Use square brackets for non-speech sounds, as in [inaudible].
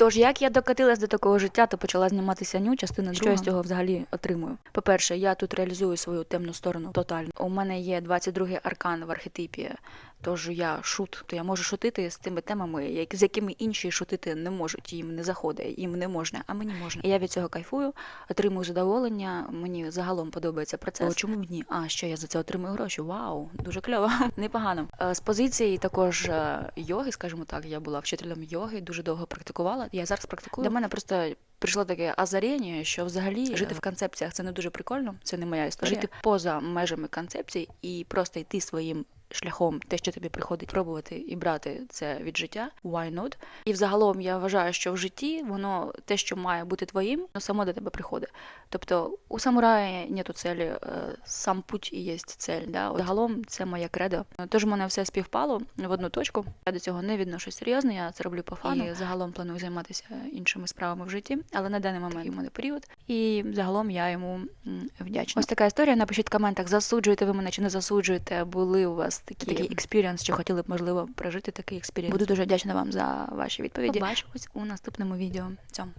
Тож, як я докатилась до такого життя, то почала зніматися ню, частина що я з цього взагалі отримую. По-перше, я тут реалізую свою темну сторону тотально. У мене є 22-й аркан в архетипі. Тож я шут, то я можу шутити з тими темами, як- з якими інші шутити не можуть, їм не заходить, їм не можна, а мені можна. І я від цього кайфую, отримую задоволення. Мені загалом подобається процес. О, чому б ні? А що я за це отримую гроші? Вау, дуже кльово, [laughs] непогано. Е, З позиції також е, йоги, скажімо так, я була вчителем йоги, дуже довго практикувала. Я зараз практикую. До мене просто прийшло таке азаріння, що взагалі жити в концепціях це не дуже прикольно, це не моя історія. Жити поза межами концепцій і просто йти своїм шляхом, те, що тобі приходить пробувати і брати це від життя, why not? І взагалом я вважаю, що в житті воно те, що має бути твоїм, воно само до тебе приходить. Тобто у самураї нету цілі, е, сам путь і є цель. Да? От Загалом це моє кредо. Тож в мене все співпало в одну точку. Я до цього не відношусь серйозно, я це роблю по фану. І загалом планую займатися іншими справами в житті, але на даний момент у мене період. І загалом я йому вдячна. Ось така історія. Напишіть в коментах, засуджуєте ви мене чи не засуджуєте. Були у вас такі такий експіріанс, чи хотіли б можливо прожити такий експіріанс. Буду дуже вдячна вам за ваші відповіді. Побачимось у наступному відео. Цьому.